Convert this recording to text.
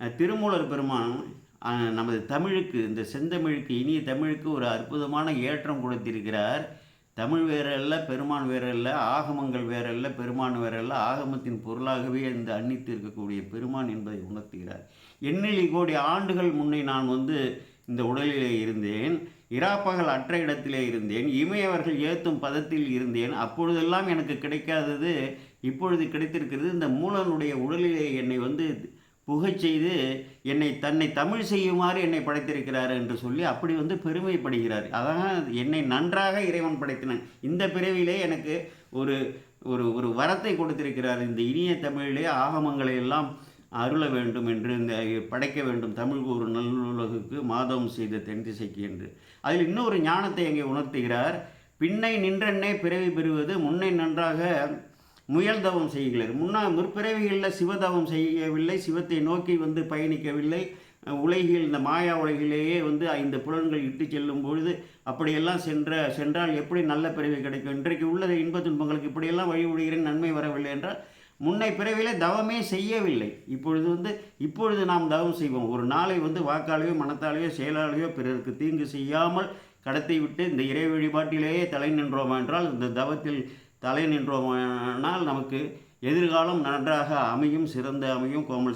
திருமூலர் பெருமான் நமது தமிழுக்கு இந்த செந்தமிழுக்கு இனிய தமிழுக்கு ஒரு அற்புதமான ஏற்றம் கொடுத்திருக்கிறார். தமிழ் வேறல்ல பெருமான் வேறல்ல ஆகமங்கள் வேறல்ல பெருமான் வேறல்ல ஆகமத்தின் பொருளாகவே இந்த அன்னித்து இருக்கக்கூடிய பெருமான் என்பதை உணர்த்துகிறார். எண்ணிலி கோடி ஆண்டுகள் முன்னே நான் வந்து இந்த உடலிலே இருந்தேன் இராப்பகல் அற்ற இடத்திலே இருந்தேன் இமையவர்கள் ஏத்தும் பதத்தில் இருந்தேன். அப்பொழுதெல்லாம் எனக்கு கிடைக்காதது இப்பொழுது கிடைத்திருக்கிறது இந்த மூலனுடைய உடலிலே என்னை வந்து புகச் செய்து என்னை தன்னை தமிழ் செய்யுமாறு என்னை படைத்திருக்கிறார் என்று சொல்லி அப்படி வந்து பெருமைப்படுகிறார். அதான் என்னை நன்றாக இறைவன் படைத்தினான் இந்த பிறவிலே எனக்கு ஒரு ஒரு ஒரு வரத்தை கொடுத்திருக்கிறார். இந்த இனிய தமிழிலே ஆகமங்களை எல்லாம் அருள வேண்டும் என்று இந்த படைக்க வேண்டும். தமிழ் ஒரு நல்லுலகுக்கு மாதவம் செய்த தென் திசைக்கு என்று. அதில் இன்னொரு ஞானத்தை அங்கே உணர்த்துகிறார். பின்னை நின்றென்னே பிறவி பெறுவது முன்னை நன்றாக முயல் தவம் செய்கிறார் முன்னா முற்பிறவிகளில் சிவதவம் செய்யவில்லை சிவத்தை நோக்கி வந்து பயணிக்கவில்லை. உலகில் இந்த மாயா உலகிலேயே வந்து ஐந்து புலன்கள் இட்டு செல்லும் பொழுது அப்படியெல்லாம் சென்ற சென்றால் எப்படி நல்ல பிறவி கிடைக்கும்? இன்றைக்கு உள்ள இன்ப துன்பங்களுக்கு இப்படியெல்லாம் வழிபடுகிறேன் நன்மை வரவில்லை என்றால் முன்னை பிறவிலே தவமே செய்யவில்லை. இப்பொழுது வந்து இப்பொழுது நாம் தவம் செய்வோம். ஒரு நாளை வந்து வாக்காலேயோ மனத்தாலேயோ செயலாலேயோ பிறருக்கு தீங்கு செய்யாமல் கடத்தி விட்டு இந்த இறை வழிபாட்டிலேயே தலை நின்றோம் என்றால் இந்த தவத்தில் தலை நின்றோமானால் நமக்கு எதிர்காலம் நன்றாக அமையும் சிறந்த அமையும் கோமல்